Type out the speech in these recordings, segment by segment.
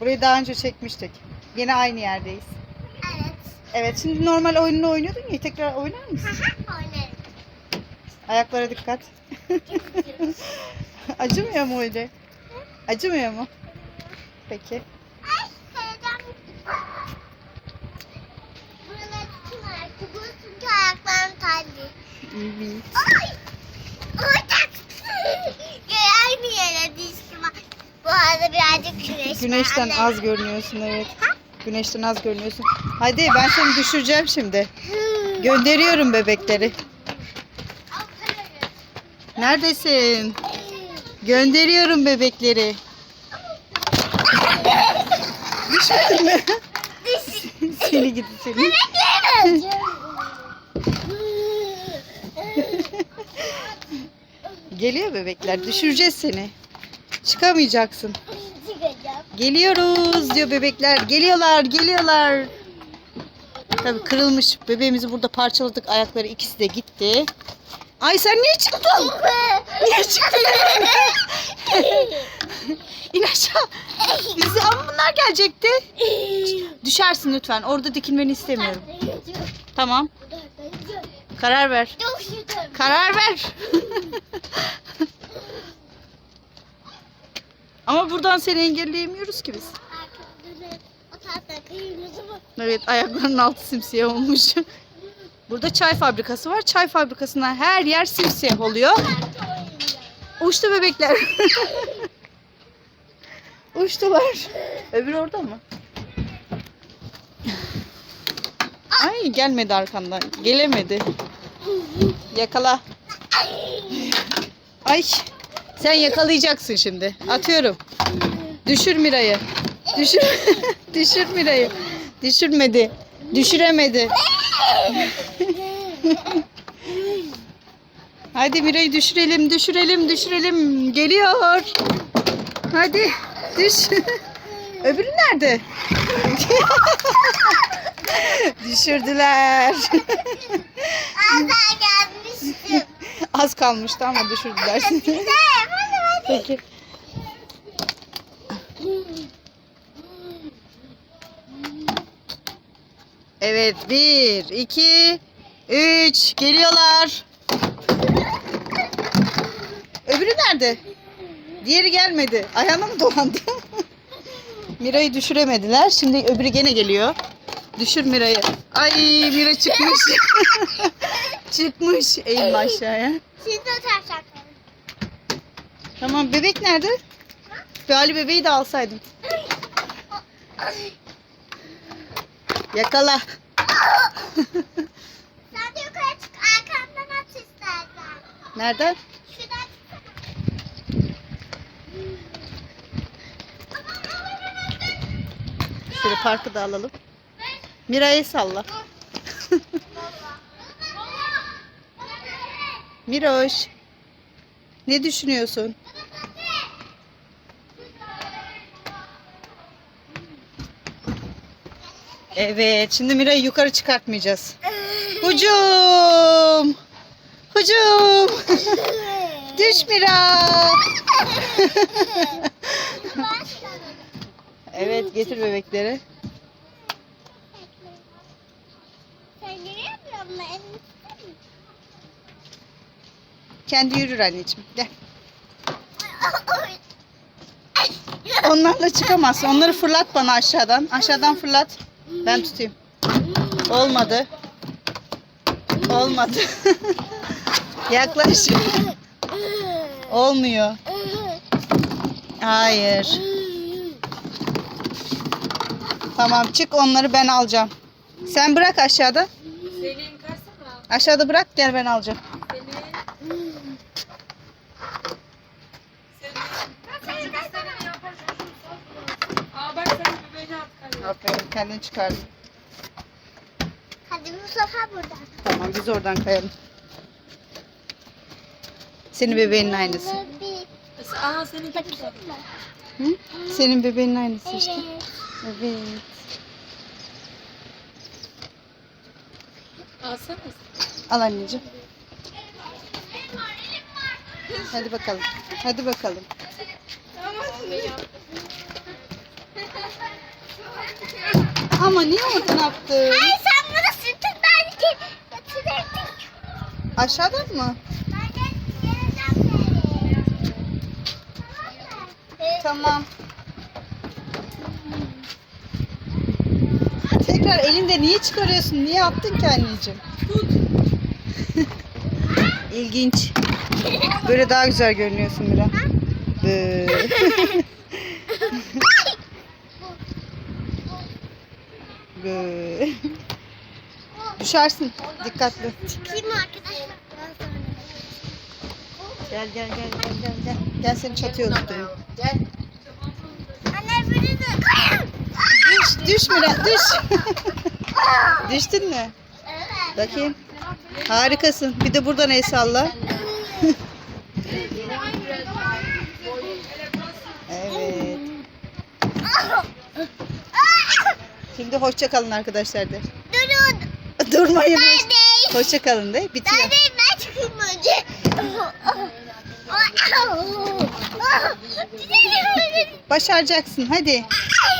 Burayı daha önce çekmiştik. Yine aynı yerdeyiz. Evet. Evet şimdi normal oyununu oynuyordun ya tekrar oynar mısın? Aha, oynarım. Ayaklara dikkat. Acımıyor mu öyle? Acımıyor mu? Peki. Ay kayacağım. Buralar kim ayakta? Bu çünkü ayaklarım terli. Evet. Ay! Ortak! Aynı yere düştüm. Birazcık güneş var. Güneşten Anne. az görünüyorsun evet. Güneşten az görünüyorsun. Hadi ben seni düşüreceğim şimdi. Gönderiyorum bebekleri. Neredesin? Gönderiyorum bebekleri. Düşmedin mi? seni gidi seni. Geliyor bebekler. Düşüreceğiz seni. Çıkamayacaksın. Geliyoruz diyor bebekler. Geliyorlar, geliyorlar. Tabii kırılmış. Bebeğimizi burada parçaladık. Ayakları ikisi de gitti. Ay sen niye çıktın? Niye çıktın? İn aşağı. Bizi ama bunlar gelecekti. Düşersin lütfen. Orada dikilmeni istemiyorum. Tamam. Karar ver. Karar ver. ama buradan seni engelleyemiyoruz ki biz. Evet ayaklarının altı simsiyah olmuş. Burada çay fabrikası var. Çay fabrikasından her yer simsiyah oluyor. Uçtu bebekler. Uçtular. Öbür orada mı? Ay gelmedi arkandan. Gelemedi. Yakala. Ay. Sen yakalayacaksın şimdi. Atıyorum. Düşür Mira'yı. Düşür. Düşür Mira'yı. Düşürmedi. Düşüremedi. Hadi Mira'yı düşürelim, düşürelim, düşürelim. Geliyor. Hadi düş. Öbürü nerede? Düşürdüler. Azdan gelmiştim. Az kalmıştı ama düşürdüler. Peki. Evet, bir, iki, üç. Geliyorlar. Öbürü nerede? Diğeri gelmedi. Ayağına mı dolandı? Mira'yı düşüremediler. Şimdi öbürü gene geliyor. Düşür Mira'yı. Ay Mira çıkmış. çıkmış. Eğil aşağıya. Siz de tavşan Tamam bebek nerede? Bali bebeği de alsaydım. Yakala. Sen de yukarı çık. Arkamdan at istersen. Nereden? Şuradan Şöyle parkı da alalım. Mira'yı salla. Miroş. Ne düşünüyorsun? Evet, şimdi Mira'yı yukarı çıkartmayacağız. Hucum! Hucum! Düş Mira! evet, getir bebekleri. Kendi yürür anneciğim. Gel. Onlarla çıkamazsın. Onları fırlat bana aşağıdan. Aşağıdan fırlat. Ben tutayım. Olmadı. Olmadı. Yaklaş. Olmuyor. Hayır. Tamam çık onları ben alacağım. Sen bırak aşağıda. Aşağıda bırak gel ben alacağım. Aferin kendini çıkardın. Hadi Mustafa buradan. Tamam biz oradan kayalım. Senin bebeğinin aynısı. Seninki burada. Hı? Senin bebeğinin aynısı işte. Evet. Evet. Alsana. Al anneciğim. Hadi bakalım. Hadi bakalım. Tamam. Ama niye oradan attın? Hayır sen bana sırtından getirdin. Aşağıdan mı? Tamam. Tekrar elinde niye çıkarıyorsun? Niye attın ki anneciğim? İlginç. Böyle daha güzel görünüyorsun Mira. Bıı. Düşersin. Dikkatli. Çıkayım mı arkadaşlar? Gel gel gel gel gel gel. Gel seni çatıya oturtayım. Anne beni de koyun. Düş, düş Mira, düş. Düştün mü? Evet. Bakayım. Harikasın. Bir de buradan el salla. Şimdi hoşça kalın arkadaşlar de. Durun. Durmayın. Ben değil. Hoşça kalın de. Ben Bitiyor. değil ben çıkayım önce. Başaracaksın. Hadi.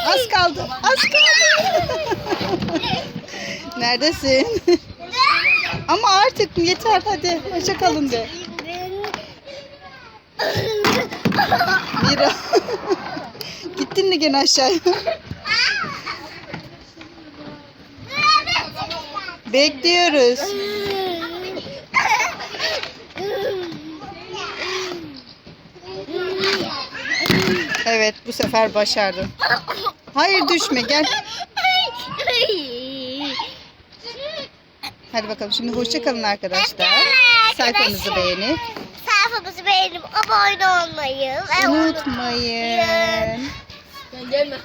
Az kaldı. Az kaldı. Neredesin? Ama artık yeter hadi. Hoşça kalın de. Mira. Gittin mi gene aşağıya? Bekliyoruz. Evet bu sefer başardın. Hayır düşme gel. Hadi bakalım şimdi hoşça kalın arkadaşlar. Sayfamızı beğenip Sayfamızı beğenip abone olmayı ve unutmayın. Gelme.